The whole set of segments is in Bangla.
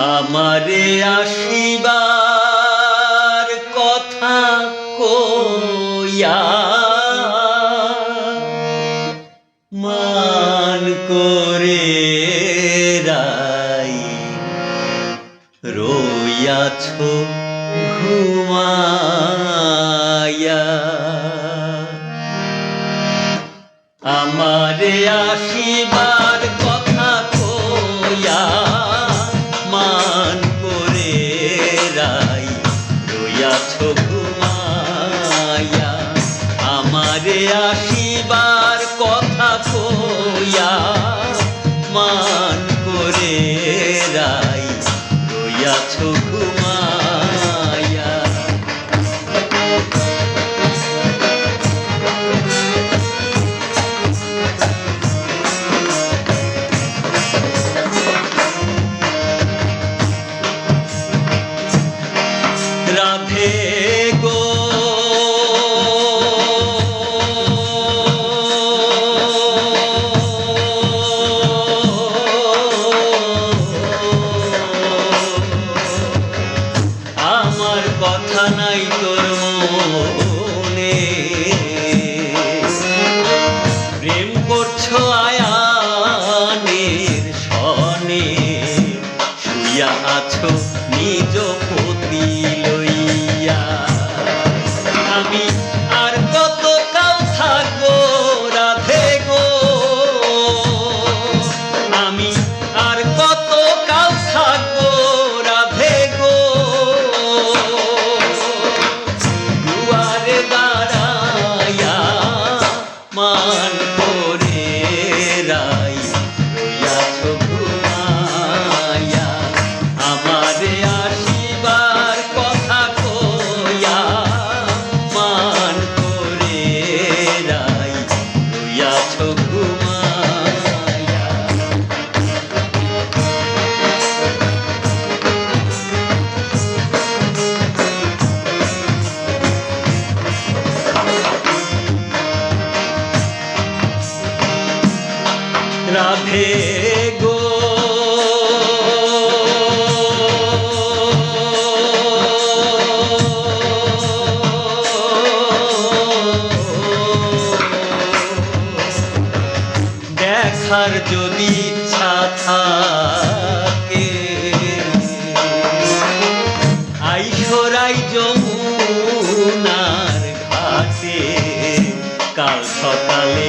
আমারে আসিবার কথা কোয়া মান করে রাই রইয়াছ ঘুমায়া আমারে আসিবার নিজ পতিল রাধে গো। দেখার যদি ইচ্ছা থাকে আইসরাই যমুনার ঘাটে। কাল সকালে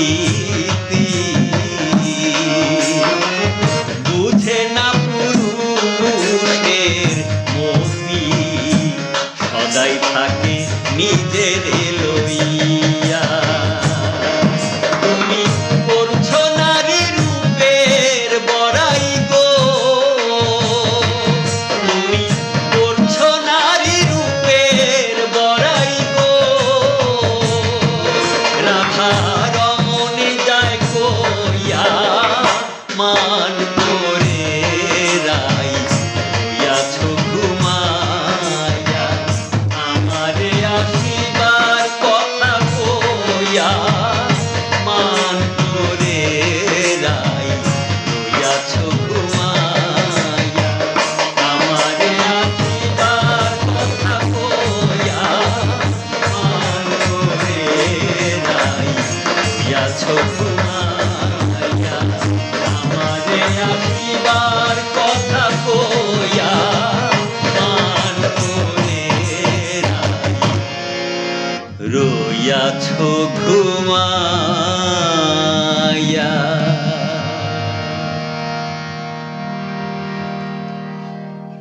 প্রীতি। বুঝে না পুরুষের মতি সদাই থাকে নিজের লই শুয়াছ ঘুমায়া